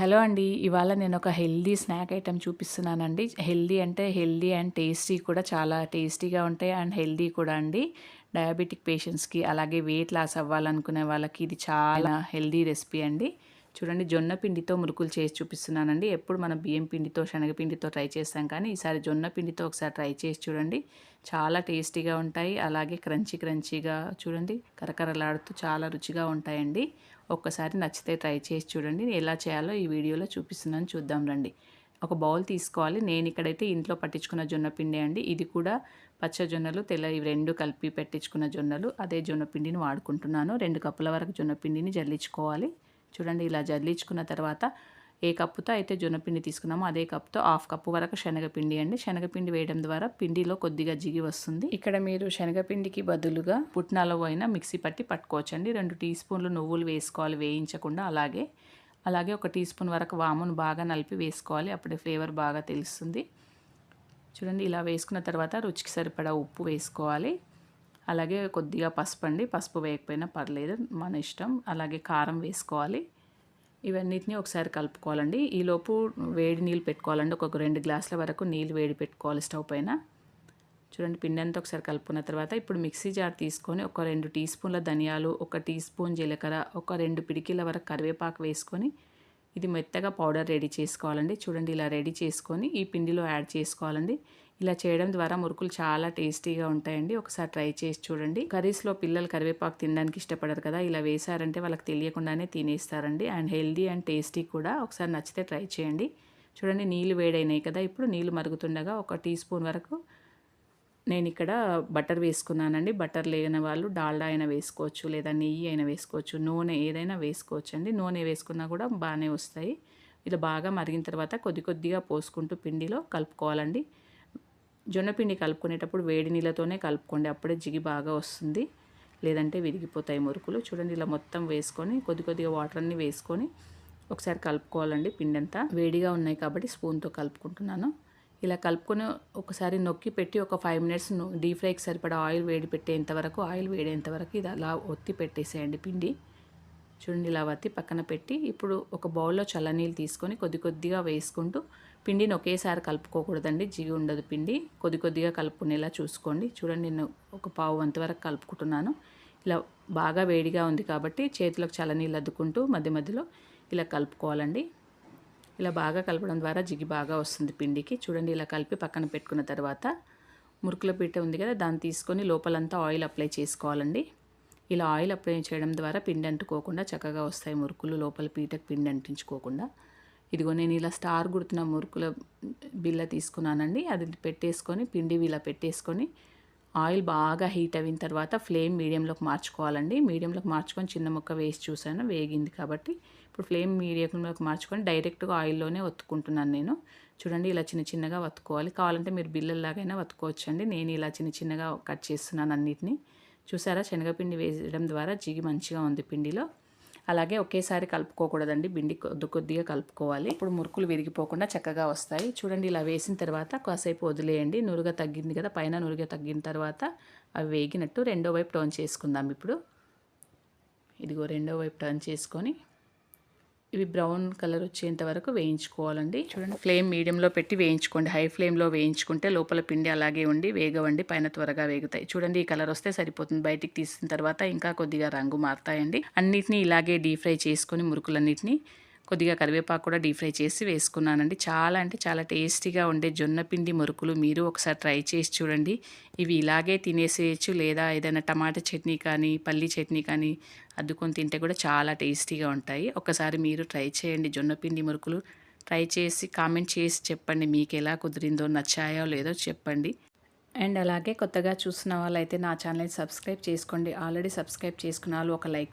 Hello అండి ఇవాళ నేను ఒక హెల్దీ స్నాక్ ఐటెం చూపిస్తున్నానండి. హెల్దీ అంటే హెల్దీ అండ్ టేస్టీ కూడా చాలా టేస్టీగా ఉంటాయి అండ్ హెల్దీ కూడా అండి. డయాబెటిక్ పేషెంట్స్కి అలాగే వెయిట్ లాస్ అవ్వాలనుకునే వాళ్ళకి ఇది చాలా హెల్దీ రెసిపీ అండి. చూడండి జొన్న పిండితో మురుకులు చేసి చూపిస్తున్నానండి. ఎప్పుడు మనం బియ్యం పిండితో శనగపిండితో ట్రై చేస్తాం కానీ ఈసారి జొన్న పిండితో ఒకసారి ట్రై చేసి చూడండి. చాలా టేస్టీగా ఉంటాయి. అలాగే క్రంచీ క్రంచీగా చూడండి కరకరలాడుతూ చాలా రుచిగా ఉంటాయండి. ఒక్కసారి నచ్చితే ట్రై చేసి చూడండి. ఎలా చేయాలో ఈ వీడియోలో చూపిస్తున్నాను. చూద్దాం రండి. ఒక బౌల్ తీసుకోవాలి. నేను ఇక్కడైతే ఇంట్లో పట్టించుకున్న జొన్న పిండి అండి. ఇది కూడా పచ్చ జొన్నలు తెల్ల ఇవి రెండు కలిపి పెట్టించుకున్న జొన్నలు. అదే జొన్న పిండిని వాడుకుంటున్నాను. రెండు కప్పుల వరకు జొన్న పిండిని జల్లించుకోవాలి. చూడండి ఇలా జల్లించుకున్న తర్వాత ఏ కప్పుతో అయితే జొన్నపిండి తీసుకున్నామో అదే కప్తో హాఫ్ కప్పు వరకు శనగపిండి అండి. శనగపిండి వేయడం ద్వారా పిండిలో కొద్దిగా జిగి వస్తుంది. ఇక్కడ మీరు శనగపిండికి బదులుగా పుట్నాలో అయినా మిక్సీ పట్టి పట్టుకోవచ్చండి. రెండు టీ స్పూన్లు నువ్వులు వేసుకోవాలి వేయించకుండా అలాగే. అలాగే ఒక టీ స్పూన్ వరకు వామును బాగా నలిపి వేసుకోవాలి అప్పుడే ఫ్లేవర్ బాగా తెలుస్తుంది. చూడండి ఇలా వేసుకున్న తర్వాత రుచికి సరిపడా ఉప్పు వేసుకోవాలి. అలాగే కొద్దిగా పసుపు అండి పసుపు వేయకపోయినా పర్లేదు మన ఇష్టం. అలాగే కారం వేసుకోవాలి. ఇవన్నిటిని ఒకసారి కలుపుకోవాలండి. ఈలోపు వేడి నీళ్ళు పెట్టుకోవాలండి. ఒక రెండు గ్లాసుల వరకు నీళ్ళు వేడి పెట్టుకోవాలి స్టవ్ పైన. చూడండి పిండి అంతా ఒకసారి కలుపుకున్న తర్వాత ఇప్పుడు మిక్సీ జార్ తీసుకొని ఒక రెండు టీ స్పూన్ల ధనియాలు ఒక టీ స్పూన్ జీలకర్ర ఒక రెండు పిడికిల వరకు కరివేపాకు వేసుకొని ఇది మెత్తగా పౌడర్ రెడీ చేసుకోవాలండి. చూడండి ఇలా రెడీ చేసుకొని ఈ పిండిలో యాడ్ చేసుకోవాలండి. ఇలా చేయడం ద్వారా మురుకులు చాలా టేస్టీగా ఉంటాయండి. ఒకసారి ట్రై చేసి చూడండి. కర్రీస్లో పిల్లలు కరివేపాకు తినడానికి ఇష్టపడరు కదా. ఇలా వేసారంటే వాళ్ళకి తెలియకుండానే తినేస్తారండి. అండ్ హెల్దీ అండ్ టేస్టీ కూడా ఒకసారి నచ్చితే ట్రై చేయండి. చూడండి నీళ్ళు వేడైనాయి కదా. ఇప్పుడు నీళ్ళు మరుగుతుండగా ఒక టీ స్పూన్ వరకు నేను ఇక్కడ బటర్ వేసుకున్నానండి. బటర్ లేని వాళ్ళు డాల్డా అయినా వేసుకోవచ్చు లేదా నెయ్యి అయినా వేసుకోవచ్చు నూనె ఏదైనా వేసుకోవచ్చు అండి నూనె వేసుకున్నా కూడా బాగానే వస్తాయి. ఇలా బాగా మరిగిన తర్వాత కొద్ది కొద్దిగా పోసుకుంటూ పిండిలో కలుపుకోవాలండి. జొన్నపిండి కలుపుకునేటప్పుడు వేడి నీళ్ళతోనే కలుపుకోండి. అప్పుడే జిగి బాగా వస్తుంది. లేదంటే విరిగిపోతాయి మురుకులు. చూడండి ఇలా మొత్తం వేసుకొని కొద్ది కొద్దిగా వాటర్ అన్నీ వేసుకొని ఒకసారి కలుపుకోవాలండి పిండి అంతా వేడిగా ఉన్నాయి కాబట్టి స్పూన్తో కలుపుకుంటున్నాను. ఇలా కలుపుకొని ఒకసారి నొక్కి పెట్టి ఒక ఫైవ్ మినిట్స్ డీప్ ఫ్రైకి సరిపడా ఆయిల్ వేడి పెట్టేంత వరకు ఆయిల్ వేడేంత వరకు ఇది అలా ఒత్తి పెట్టేసేయండి పిండి. చూడండి ఇలా వత్తి పక్కన పెట్టి ఇప్పుడు ఒక బౌల్లో చల్లనీళ్ళు తీసుకొని కొద్ది కొద్దిగా వేసుకుంటూ పిండిని ఒకేసారి కలుపుకోకూడదండి జిగి ఉండదు పిండి. కొద్ది కొద్దిగా కలుపుకునేలా చూసుకోండి. చూడండి నేను ఒక పావు వంత వరకు కలుపుకుంటున్నాను. ఇలా బాగా వేడిగా ఉంది కాబట్టి చేతిలోకి చల్లనీళ్ళు అద్దుకుంటూ మధ్య మధ్యలో ఇలా కలుపుకోవాలండి. ఇలా బాగా కలపడం ద్వారా జిగి బాగా వస్తుంది పిండికి. చూడండి ఇలా కలిపి పక్కన పెట్టుకున్న తర్వాత మురుకుల పీట ఉంది కదా దాన్ని తీసుకొని లోపలంతా ఆయిల్ అప్లై చేసుకోవాలండి. ఇలా ఆయిల్ అప్లై చేయడం ద్వారా పిండి అంటుకోకుండా చక్కగా వస్తాయి మురుకులు లోపల పీటకు పిండి అంటించుకోకుండా. ఇదిగో నేను ఇలా స్టార్ గుర్తున్న మురుకుల బిల్ల తీసుకున్నానండి. అది పెట్టేసుకొని పిండి ఇలా పెట్టేసుకొని ఆయిల్ బాగా హీట్ అయిన తర్వాత ఫ్లేమ్ మీడియంలోకి మార్చుకోవాలండి. మీడియంలోకి మార్చుకొని చిన్న ముక్క వేసి చూసాను వేగింది కాబట్టి. ఇప్పుడు ఫ్లేమ్ మీడియంలోకి మార్చుకొని డైరెక్ట్గా ఆయిల్లోనే వత్తుకుంటున్నాను నేను. చూడండి ఇలా చిన్న చిన్నగా వత్తుకోవాలి. కావాలంటే మీరు బిల్లల్లాగైనా వత్తుకోవచ్చండి. నేను ఇలా చిన్న చిన్నగా కట్ చేస్తున్నాను అన్నిటిని. చూసారా శనగపిండి వేయడం ద్వారా జిగి మంచిగా ఉంది పిండిలో. అలాగే ఒకేసారి కలుపుకోకూడదండి. పిండి కొద్ది కొద్దిగా కలుపుకోవాలి. ఇప్పుడు మురుకులు విరిగిపోకుండా చక్కగా వస్తాయి. చూడండి ఇలా వేసిన తర్వాత కాసేపు వదిలేయండి. నురుగ తగ్గింది కదా పైన నురుగ తగ్గిన తర్వాత అవి వేగినట్టు రెండో వైపు టర్న్ చేసుకుందాం ఇప్పుడు. ఇదిగో రెండో వైపు టర్న్ చేసుకొని ఇవి బ్రౌన్ కలర్ వచ్చేంత వరకు వేయించుకోవాలండి. చూడండి ఫ్లేమ్ మీడియంలో పెట్టి వేయించుకోండి. హై ఫ్లేమ్లో వేయించుకుంటే లోపల పిండి అలాగే ఉండి వేగవండి పైన త్వరగా వేగుతాయి. చూడండి ఈ కలర్ వస్తే సరిపోతుంది. బయటికి తీసిన తర్వాత ఇంకా కొద్దిగా రంగు మారుతాయండి. అన్నిటినీ ఇలాగే డీప్ ఫ్రై చేసుకొని మురుకులన్నిటిని కొద్దిగా కరివేపాకు కూడా డీప్ ఫ్రై చేసి వేసుకున్నానండి. చాలా అంటే చాలా టేస్టీగా ఉండే జొన్న పిండి మురుకులు మీరు ఒకసారి ట్రై చేసి చూడండి. ఇవి ఇలాగే తినేసేయచ్చు లేదా ఏదైనా టమాటా చట్నీ కానీ పల్లి చట్నీ కానీ అద్దుకొని తింటే కూడా చాలా టేస్టీగా ఉంటాయి. ఒకసారి మీరు ట్రై చేయండి జొన్న పిండి మురుకులు. ట్రై చేసి కామెంట్ చేసి చెప్పండి మీకు ఎలా కుదిరిందో నచ్చాయో లేదో చెప్పండి. అండ్ అలాగే కొత్తగా చూసిన వాళ్ళైతే నా ఛానల్ని సబ్స్క్రైబ్ చేసుకోండి. ఆల్రెడీ సబ్స్క్రైబ్ చేసుకున్న వాళ్ళు ఒక లైక్